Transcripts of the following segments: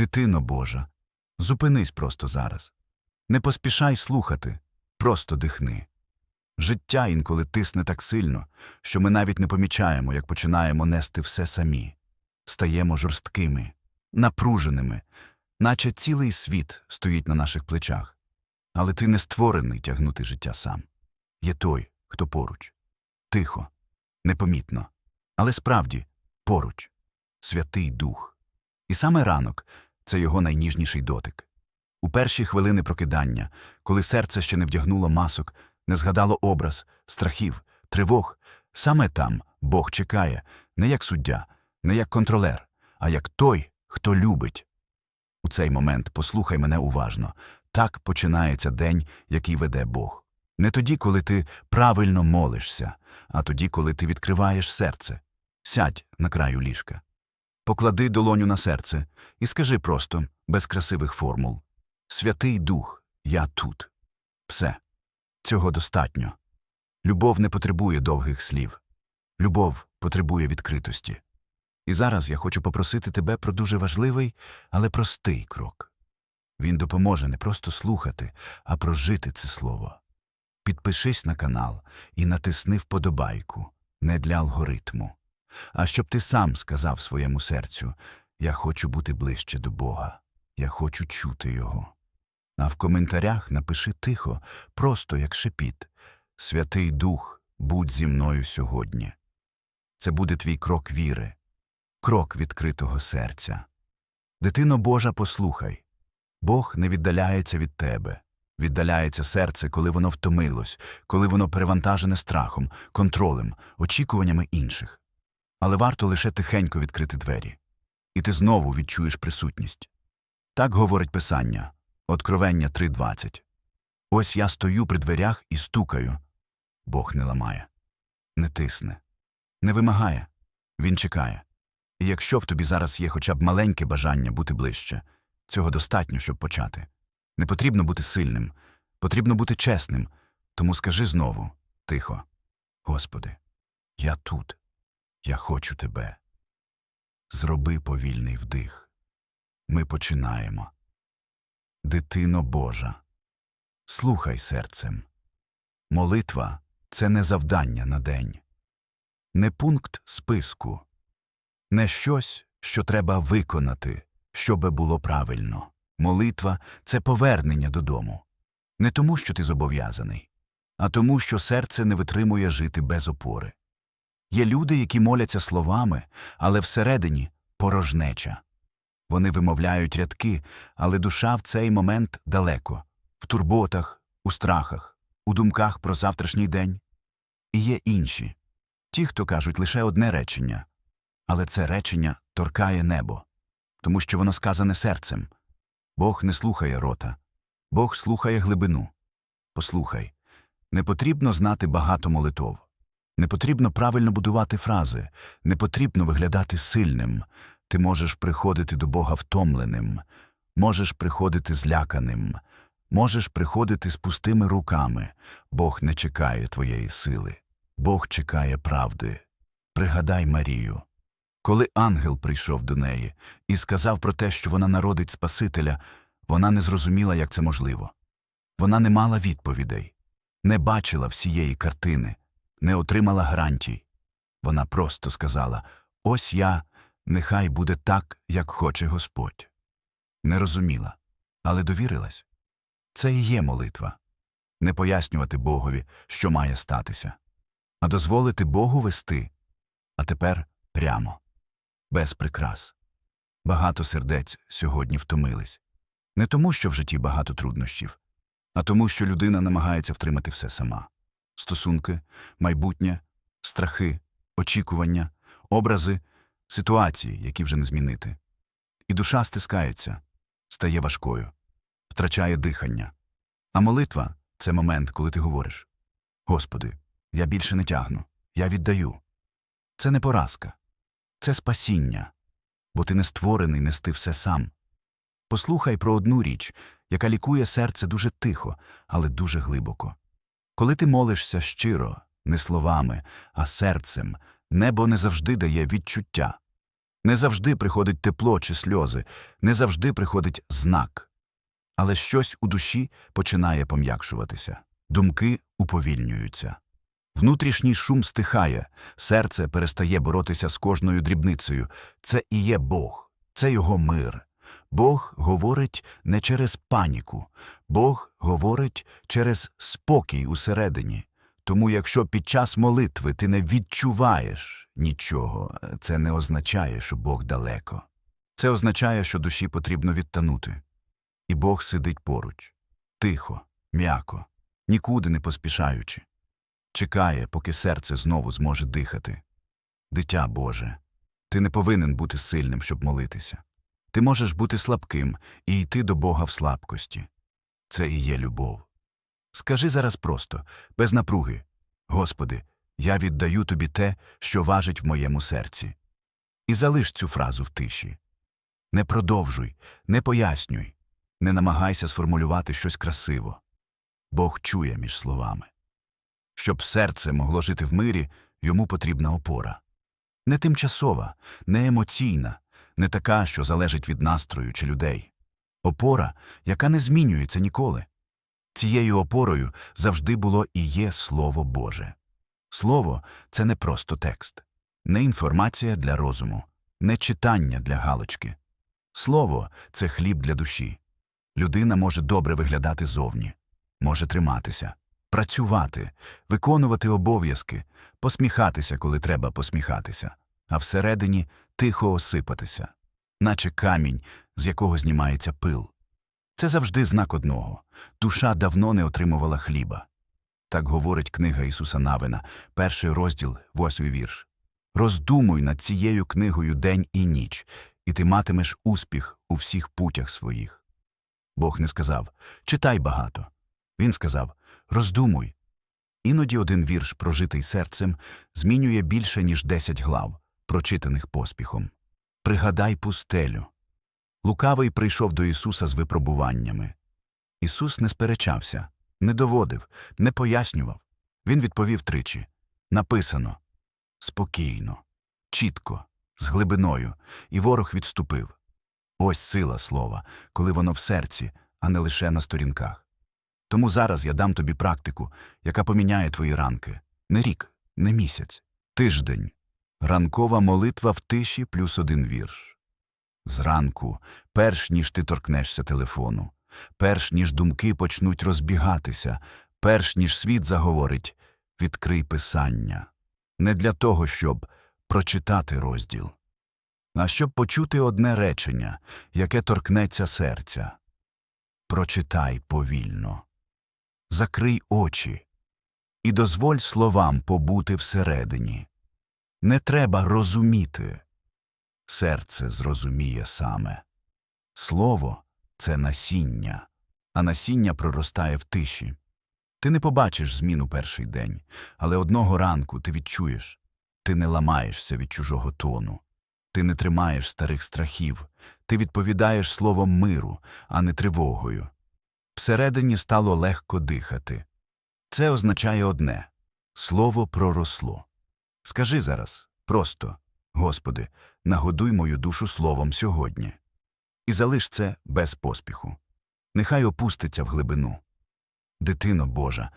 Дитино Божа, зупинись просто зараз. Не поспішай слухати, просто дихни. Життя інколи тисне так сильно, що ми навіть не помічаємо, як починаємо нести все самі. Стаємо жорсткими, напруженими, наче цілий світ стоїть на наших плечах. Але ти не створений тягнути життя сам. Є той, хто поруч. Тихо, непомітно, але справді поруч. Святий Дух. І саме ранок це його найніжніший дотик. У перші хвилини прокидання, коли серце ще не вдягнуло масок, не згадало образ, страхів, тривог, саме там Бог чекає, не як суддя, не як контролер, а як той, хто любить. У цей момент послухай мене уважно. Так починається день, який веде Бог. Не тоді, коли ти правильно молишся, а тоді, коли ти відкриваєш серце. Сядь на краю ліжка. Поклади долоню на серце і скажи просто, без красивих формул Святий Дух, я тут. Все. Цього достатньо. Любов не потребує довгих слів. Любов потребує відкритості. І зараз я хочу попросити тебе про дуже важливий, але простий крок. Він допоможе не просто слухати, а прожити це слово. Підпишись на канал і натисни вподобайку не для алгоритму, а щоб ти сам сказав своєму серцю Я хочу бути ближче до Бога, я хочу чути Його. А в коментарях напиши тихо, просто як шепіт Святий Дух, будь зі мною сьогодні. Це буде твій крок віри, крок відкритого серця. Дитино Божа, послухай Бог не віддаляється від тебе. Віддаляється серце, коли воно втомилось, коли воно перевантажене страхом, контролем, очікуваннями інших. Але варто лише тихенько відкрити двері, і ти знову відчуєш присутність. Так говорить Писання, Откровення 3.20. Ось я стою при дверях і стукаю. Бог не ламає, не тисне, не вимагає, він чекає. І якщо в тобі зараз є хоча б маленьке бажання бути ближче, цього достатньо, щоб почати. Не потрібно бути сильним, потрібно бути чесним. Тому скажи знову, тихо, Господи, я тут, я хочу тебе. Зроби повільний вдих. Ми починаємо. Дитино Божа, слухай серцем. Молитва це не завдання на день, не пункт списку, не щось, що треба виконати, щоби було правильно. Молитва це повернення додому. Не тому, що ти зобов'язаний, а тому, що серце не витримує жити без опори. Є люди, які моляться словами, але всередині порожнеча. Вони вимовляють рядки, але душа в цей момент далеко, в турботах, у страхах, у думках про завтрашній день. І є інші ті, хто кажуть лише одне речення, але це речення торкає небо, тому що воно сказане серцем. Бог не слухає рота, Бог слухає глибину. Послухай, не потрібно знати багато молитов, не потрібно правильно будувати фрази, не потрібно виглядати сильним. Ти можеш приходити до Бога втомленим, можеш приходити зляканим, можеш приходити з пустими руками. Бог не чекає твоєї сили, Бог чекає правди. Пригадай Марію. Коли ангел прийшов до неї і сказав про те, що вона народить Спасителя, вона не зрозуміла, як це можливо. Вона не мала відповідей, не бачила всієї картини, не отримала гарантій. Вона просто сказала Ось я, нехай буде так, як хоче Господь. Не розуміла, але довірилась. Це і є молитва не пояснювати Богові, що має статися, а дозволити Богу вести, а тепер прямо, без прикрас. Багато сердець сьогодні втомились. Не тому, що в житті багато труднощів, а тому, що людина намагається втримати все сама стосунки, майбутнє, страхи, очікування, образи, ситуації, які вже не змінити. І душа стискається, стає важкою, втрачає дихання. А молитва це момент, коли ти говориш Господи, я більше не тягну, я віддаю. Це не поразка, це спасіння, бо ти не створений нести все сам. Послухай про одну річ, яка лікує серце дуже тихо, але дуже глибоко. Коли ти молишся щиро, не словами, а серцем, небо не завжди дає відчуття. Не завжди приходить тепло чи сльози, не завжди приходить знак. Але щось у душі починає пом'якшуватися, думки уповільнюються. Внутрішній шум стихає, серце перестає боротися з кожною дрібницею. Це і є Бог, це його мир. Бог говорить не через паніку, Бог говорить через спокій усередині. Тому якщо під час молитви ти не відчуваєш нічого, це не означає, що Бог далеко. Це означає, що душі потрібно відтанути. І Бог сидить поруч, тихо, м'яко, нікуди не поспішаючи. Чекає, поки серце знову зможе дихати. Дитя Боже, ти не повинен бути сильним, щоб молитися. Ти можеш бути слабким і йти до Бога в слабкості. Це і є любов. Скажи зараз просто, без напруги Господи, я віддаю тобі те, що важить в моєму серці. І залиш цю фразу в тиші. Не продовжуй, не пояснюй, не намагайся сформулювати щось красиво. Бог чує між словами. Щоб серце могло жити в мирі, йому потрібна опора. Не тимчасова, не емоційна, не така, що залежить від настрою чи людей. Опора, яка не змінюється ніколи. Цією опорою завжди було і є Слово Боже. Слово це не просто текст, не інформація для розуму, не читання для галочки. Слово це хліб для душі. Людина може добре виглядати зовні, може триматися, працювати, виконувати обов'язки, посміхатися, коли треба посміхатися, а всередині тихо осипатися, наче камінь, з якого знімається пил. Це завжди знак одного душа давно не отримувала хліба. Так говорить книга Ісуса Навина, перший розділ, восьмий вірш. Роздумуй над цією книгою день і ніч, і ти матимеш успіх у всіх путях своїх. Бог не сказав читай багато. Він сказав роздумуй. Іноді один вірш, прожитий серцем, змінює більше, ніж десять глав, прочитаних поспіхом. Пригадай пустелю. Лукавий прийшов до Ісуса з випробуваннями. Ісус не сперечався, не доводив, не пояснював. Він відповів тричі написано спокійно, чітко, з глибиною, і ворог відступив. Ось сила слова, коли воно в серці, а не лише на сторінках. Тому зараз я дам тобі практику, яка поміняє твої ранки не рік, не місяць, тиждень. Ранкова молитва в тиші плюс один вірш. Зранку, перш ніж ти торкнешся телефону, перш ніж думки почнуть розбігатися, перш ніж світ заговорить, відкрий писання. Не для того, щоб прочитати розділ, а щоб почути одне речення, яке торкнеться серця. Прочитай повільно, закрий очі і дозволь словам побути всередині. Не треба розуміти. Серце зрозуміє саме. Слово це насіння, а насіння проростає в тиші. Ти не побачиш змін у перший день, але одного ранку ти відчуєш ти не ламаєшся від чужого тону, ти не тримаєш старих страхів, ти відповідаєш словом миру, а не тривогою. Всередині стало легко дихати. Це означає одне слово проросло. Скажи зараз просто, Господи, нагодуй мою душу словом сьогодні. І залиш це без поспіху. Нехай опуститься в глибину. Дитино Божа,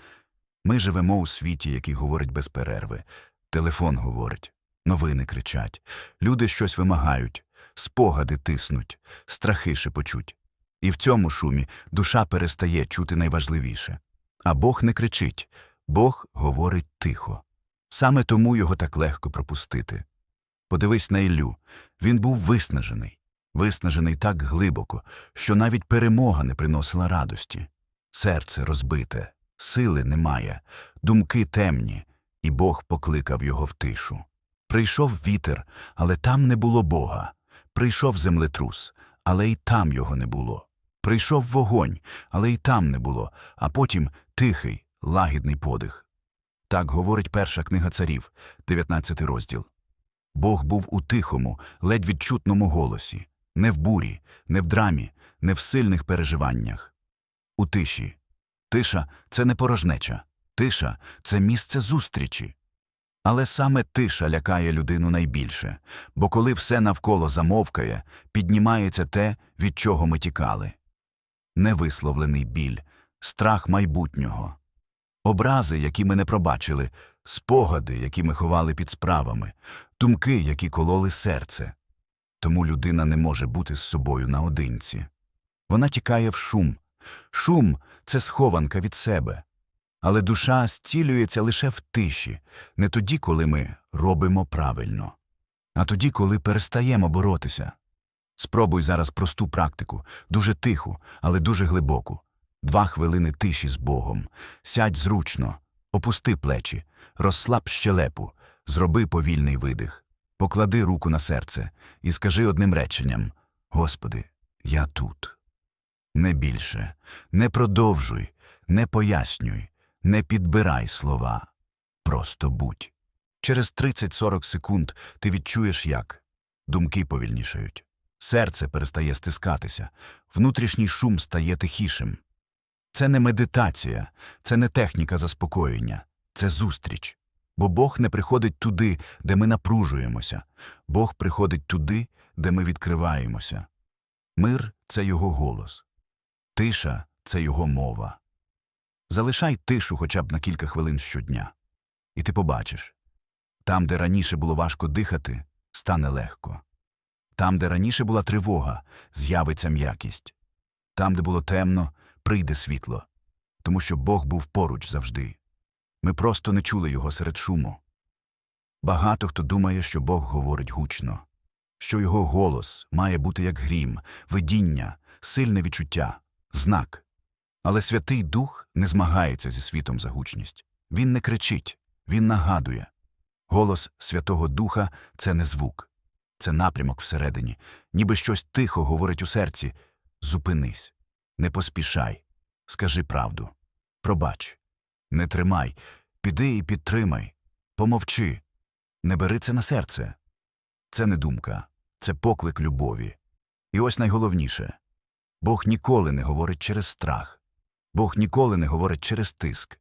ми живемо у світі, який говорить без перерви. Телефон говорить, новини кричать, люди щось вимагають, спогади тиснуть, страхи шепочуть. І в цьому шумі душа перестає чути найважливіше. А Бог не кричить, Бог говорить тихо. Саме тому його так легко пропустити. Подивись на Іллю. Він був виснажений, виснажений так глибоко, що навіть перемога не приносила радості. Серце розбите, сили немає, думки темні, і Бог покликав його в тишу. Прийшов вітер, але там не було Бога. Прийшов землетрус, але й там його не було. Прийшов вогонь, але й там не було, а потім тихий, лагідний подих. Так говорить перша книга царів, 19 розділ. Бог був у тихому, ледь відчутному голосі, не в бурі, не в драмі, не в сильних переживаннях. У тиші. Тиша це не порожнеча. Тиша це місце зустрічі. Але саме тиша лякає людину найбільше, бо коли все навколо замовкає, піднімається те, від чого ми тікали. Невисловлений біль, страх майбутнього, образи, які ми не пробачили, спогади, які ми ховали під справами, думки, які кололи серце. Тому людина не може бути з собою наодинці. Вона тікає в шум. Шум це схованка від себе. Але душа зцілюється лише в тиші, не тоді, коли ми робимо правильно, а тоді, коли перестаємо боротися. Спробуй зараз просту практику, дуже тиху, але дуже глибоку. Два хвилини тиші з Богом. Сядь зручно, опусти плечі, розслаб щелепу, зроби повільний видих, поклади руку на серце і скажи одним реченням Господи, я тут. Не більше, не продовжуй, не пояснюй, не підбирай слова. Просто будь. Через 30-40 секунд ти відчуєш, як думки повільнішають. Серце перестає стискатися, внутрішній шум стає тихішим. Це не медитація, це не техніка заспокоєння, це зустріч. Бо Бог не приходить туди, де ми напружуємося, Бог приходить туди, де ми відкриваємося. Мир це його голос, тиша це його мова. Залишай тишу хоча б на кілька хвилин щодня, і ти побачиш там, де раніше було важко дихати, стане легко. Там, де раніше була тривога, з'явиться м'якість. Там, де було темно, прийде світло, тому що Бог був поруч завжди. Ми просто не чули його серед шуму. Багато хто думає, що Бог говорить гучно, що його голос має бути як грім, видіння, сильне відчуття, знак. Але Святий Дух не змагається зі світом за гучність. Він не кричить, він нагадує. Голос Святого Духа це не звук, це напрямок всередині, ніби щось тихо говорить у серці. Зупинись, не поспішай, скажи правду, пробач, не тримай, піди і підтримай, помовчи, не бери це на серце. Це не думка, це поклик любові. І ось найголовніше. Бог ніколи не говорить через страх, Бог ніколи не говорить через тиск,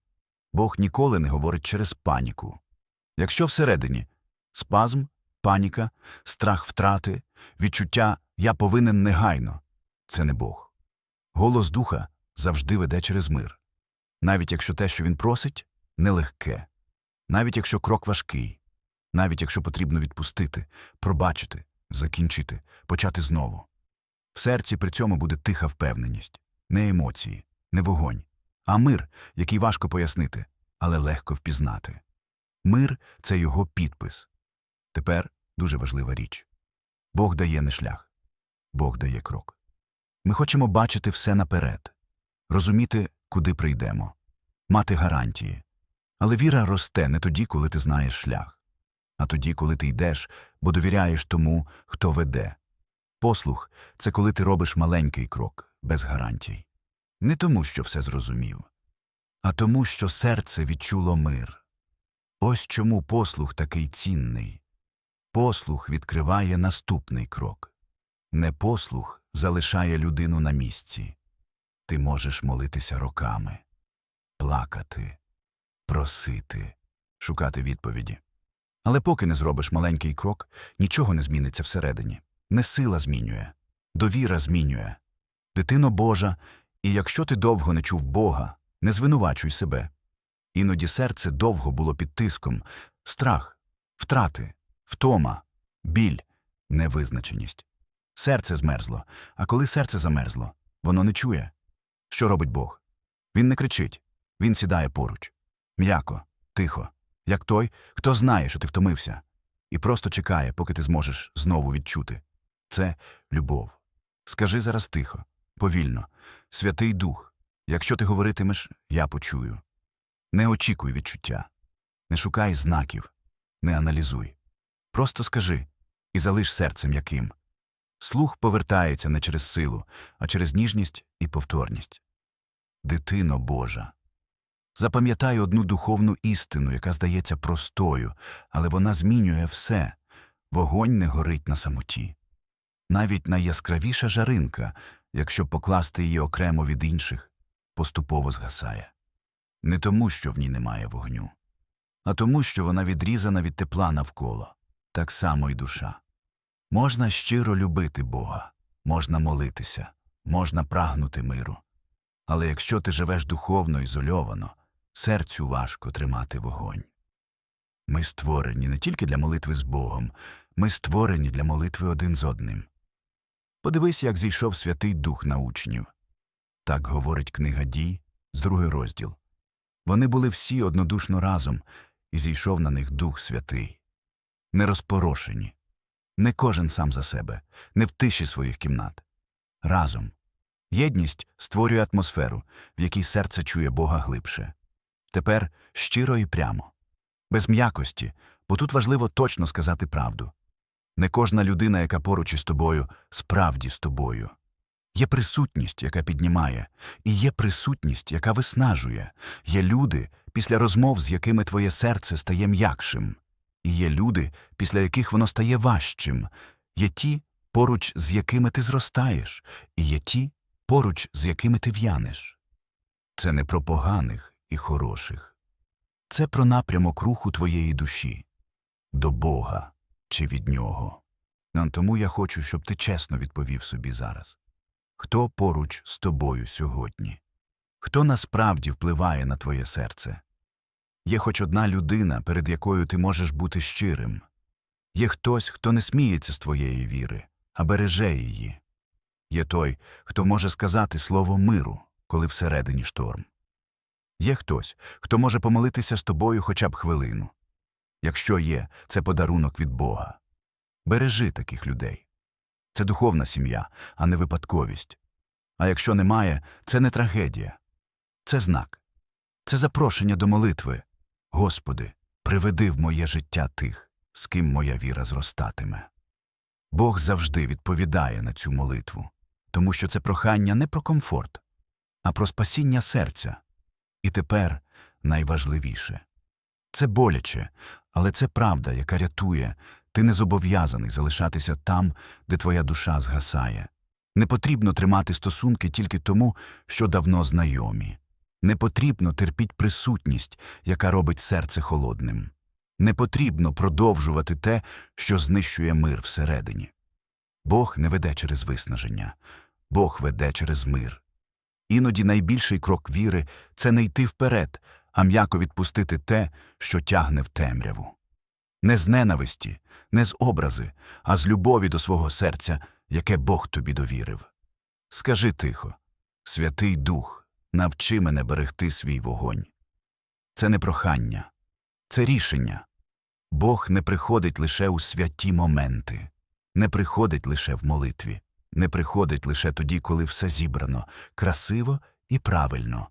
Бог ніколи не говорить через паніку. Якщо всередині спазм, паніка, страх втрати, відчуття я повинен негайно це не Бог. Голос духа завжди веде через мир. Навіть якщо те, що він просить, нелегке, навіть якщо крок важкий, навіть якщо потрібно відпустити, пробачити, закінчити, почати знову. В серці при цьому буде тиха впевненість, не емоції, не вогонь, а мир, який важко пояснити, але легко впізнати. Мир це його підпис. Тепер дуже важлива річ. Бог дає не шлях, Бог дає крок. Ми хочемо бачити все наперед, розуміти, куди прийдемо, мати гарантії. Але віра росте не тоді, коли ти знаєш шлях, а тоді, коли ти йдеш, бо довіряєш тому, хто веде. Послух це коли ти робиш маленький крок, без гарантій. Не тому, що все зрозумів, а тому, що серце відчуло мир. Ось чому послух такий цінний. Послух відкриває наступний крок. Непослух залишає людину на місці. Ти можеш молитися роками, плакати, просити, шукати відповіді. Але поки не зробиш маленький крок, нічого не зміниться всередині. Не сила змінює, довіра змінює. Дитино Божа, і якщо ти довго не чув Бога, не звинувачуй себе. Іноді серце довго було під тиском, страх, втрати, втома, біль, невизначеність. Серце змерзло, а коли серце замерзло, воно не чує. Що робить Бог? Він не кричить, він сідає поруч. М'яко, тихо, як той, хто знає, що ти втомився, і просто чекає, поки ти зможеш знову відчути. Це любов. Скажи зараз тихо, повільно, Святий Дух, якщо ти говоритимеш, я почую. Не очікуй відчуття, не шукай знаків, не аналізуй. Просто скажи і залиш серце м'яким. Слух повертається не через силу, а через ніжність і повторність. Дитино Божа. Запам'ятай одну духовну істину, яка здається простою, але вона змінює все. Вогонь не горить на самоті. Навіть найяскравіша жаринка, якщо покласти її окремо від інших, поступово згасає. Не тому, що в ній немає вогню, а тому, що вона відрізана від тепла навколо, так само й душа. Можна щиро любити Бога, можна молитися, можна прагнути миру. Але якщо ти живеш духовно ізольовано, серцю важко тримати вогонь. Ми створені не тільки для молитви з Богом, ми створені для молитви один з одним. Подивись, як зійшов Святий Дух на учнів. Так говорить книга дій з другий розділ. Вони були всі однодушно разом, і зійшов на них Дух Святий. Не розпорошені, не кожен сам за себе, не в тиші своїх кімнат. Разом. Єдність створює атмосферу, в якій серце чує Бога глибше. Тепер щиро і прямо, без м'якості, бо тут важливо точно сказати правду. Не кожна людина, яка поруч із тобою, справді з тобою. Є присутність, яка піднімає, і є присутність, яка виснажує. Є люди, після розмов, з якими твоє серце стає м'якшим. І є люди, після яких воно стає важчим. Є ті, поруч з якими ти зростаєш, і є ті, поруч з якими ти в'янеш. Це не про поганих і хороших. Це про напрямок руху твоєї душі до Бога чи від Нього. А Тому я хочу, щоб ти чесно відповів собі зараз. Хто поруч з тобою сьогодні? Хто насправді впливає на твоє серце? Є хоч одна людина, перед якою ти можеш бути щирим. Є хтось, хто не сміється з твоєї віри, а береже її. Є той, хто може сказати слово миру, коли всередині шторм. Є хтось, хто може помолитися з тобою хоча б хвилину. Якщо є, це подарунок від Бога. Бережи таких людей. Це духовна сім'я, а не випадковість. А якщо немає, це не трагедія. Це знак. Це запрошення до молитви. Господи, приведи в моє життя тих, з ким моя віра зростатиме. Бог завжди відповідає на цю молитву, тому що це прохання не про комфорт, а про спасіння серця. І тепер найважливіше це боляче, але це правда, яка рятує. Ти не зобов'язаний залишатися там, де твоя душа згасає. Не потрібно тримати стосунки тільки тому, що давно знайомі. Не потрібно терпіть присутність, яка робить серце холодним. Не потрібно продовжувати те, що знищує мир всередині. Бог не веде через виснаження, Бог веде через мир. Іноді найбільший крок віри це не йти вперед, а м'яко відпустити те, що тягне в темряву. Не з ненависті, не з образи, а з любові до свого серця, яке Бог тобі довірив. Скажи тихо, Святий Дух, навчи мене берегти свій вогонь. Це не прохання, це рішення. Бог не приходить лише у святі моменти, не приходить лише в молитві, не приходить лише тоді, коли все зібрано, красиво і правильно.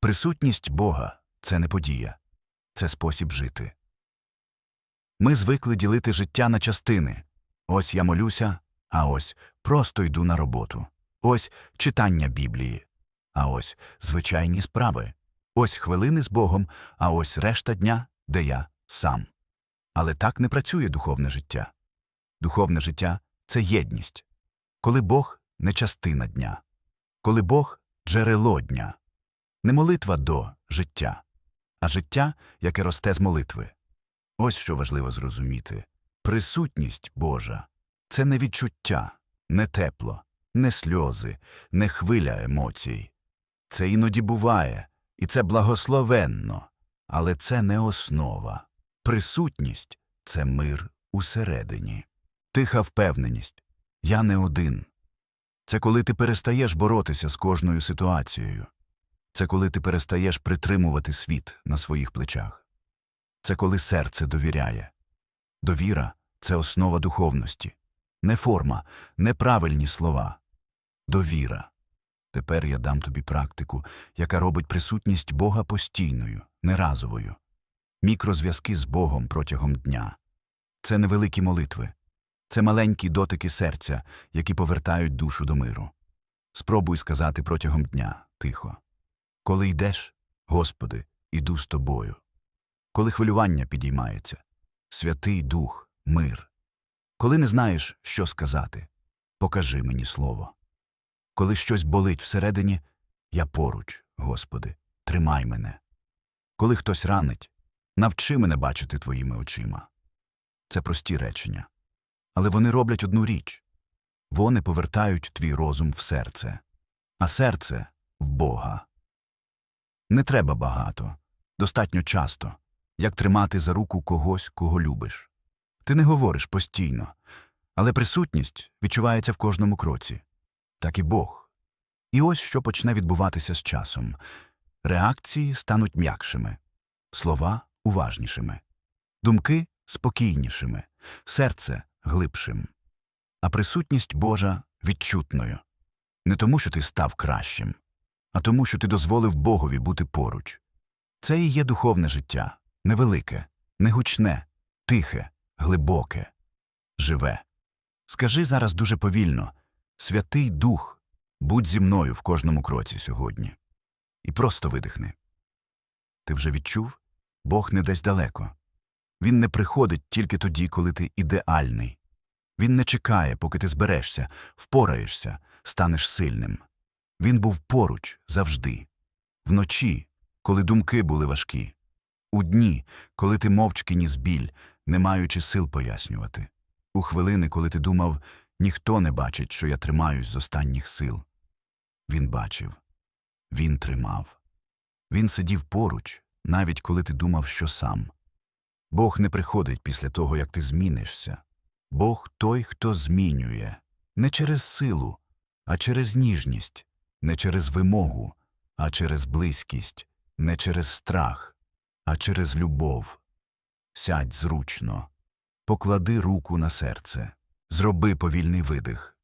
Присутність Бога це не подія, це спосіб жити. Ми звикли ділити життя на частини. Ось я молюся, а ось просто йду на роботу. Ось читання Біблії, а ось звичайні справи. Ось хвилини з Богом, а ось решта дня, де я сам. Але так не працює духовне життя. Духовне життя це єдність. Коли Бог не частина дня, коли Бог джерело дня, не молитва до життя, а життя, яке росте з молитви. Ось що важливо зрозуміти присутність Божа це не відчуття, не тепло, не сльози, не хвиля емоцій. Це іноді буває, і це благословенно, але це не основа. Присутність це мир усередині, тиха впевненість я не один. Це коли ти перестаєш боротися з кожною ситуацією. Це коли ти перестаєш притримувати світ на своїх плечах. Це коли серце довіряє. Довіра це основа духовності, не форма, не правильні слова. Довіра. Тепер я дам тобі практику, яка робить присутність Бога постійною, неразовою. Мікрозв'язки з Богом протягом дня. Це невеликі молитви, це маленькі дотики серця, які повертають душу до миру. Спробуй сказати протягом дня тихо. Коли йдеш, Господи, іду з тобою. Коли хвилювання підіймається, Святий Дух, мир. Коли не знаєш, що сказати, покажи мені слово. Коли щось болить всередині, я поруч, Господи, тримай мене. Коли хтось ранить, Навчи мене бачити твоїми очима. Це прості речення. Але вони роблять одну річ вони повертають твій розум в серце, а серце в Бога. Не треба багато, достатньо часто, як тримати за руку когось, кого любиш. Ти не говориш постійно, але присутність відчувається в кожному кроці, так і Бог. І ось що почне відбуватися з часом реакції стануть м'якшими, слова уважнішими, думки спокійнішими, серце глибшим, а присутність Божа відчутною. Не тому, що ти став кращим, а тому, що ти дозволив Богові бути поруч. Це і є духовне життя, невелике, негучне, тихе, глибоке, живе. Скажи зараз дуже повільно Святий Дух, будь зі мною в кожному кроці сьогодні. І просто видихни. Ти вже відчув? Бог не десь далеко. Він не приходить тільки тоді, коли ти ідеальний. Він не чекає, поки ти зберешся, впораєшся, станеш сильним. Він був поруч завжди. Вночі, коли думки були важкі. У дні, коли ти мовчки ніс біль, не маючи сил пояснювати. У хвилини, коли ти думав, ніхто не бачить, що я тримаюсь з останніх сил. Він бачив. Він тримав. Він сидів поруч, навіть коли ти думав, що сам. Бог не приходить після того, як ти змінишся. Бог той, хто змінює не через силу, а через ніжність, не через вимогу, а через близькість, не через страх, а через любов. Сядь зручно, поклади руку на серце, зроби повільний видих.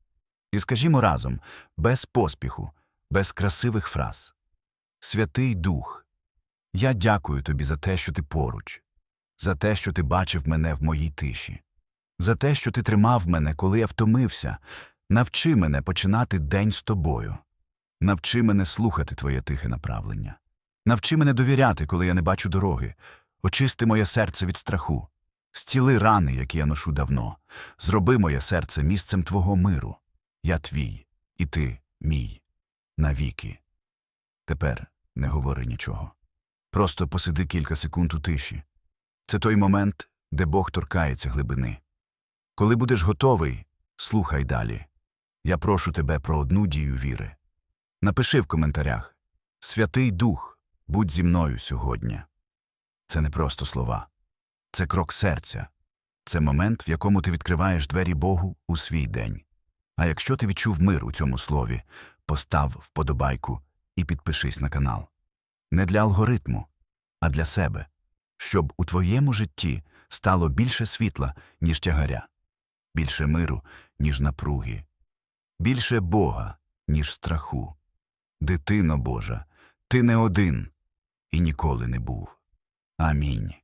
І скажімо разом, без поспіху, без красивих фраз. Святий Дух, я дякую тобі за те, що ти поруч, за те, що ти бачив мене в моїй тиші, за те, що ти тримав мене, коли я втомився. Навчи мене починати день з тобою. Навчи мене слухати твоє тихе направлення. Навчи мене довіряти, коли я не бачу дороги. Очисти моє серце від страху. Зціли рани, які я ношу давно. Зроби моє серце місцем твого миру. Я твій, і ти мій. Навіки. Тепер не говори нічого. Просто посиди кілька секунд у тиші. Це той момент, де Бог торкається глибини. Коли будеш готовий, слухай далі. Я прошу тебе про одну дію віри. Напиши в коментарях Святий Дух, будь зі мною сьогодні. Це не просто слова, це крок серця, це момент, в якому ти відкриваєш двері Богу у свій день. А якщо ти відчув мир у цьому слові, постав вподобайку і підпишись на канал. Не для алгоритму, а для себе, щоб у твоєму житті стало більше світла, ніж тягаря, більше миру, ніж напруги, більше Бога, ніж страху. Дитино Божа, ти не один і ніколи не був. Амінь.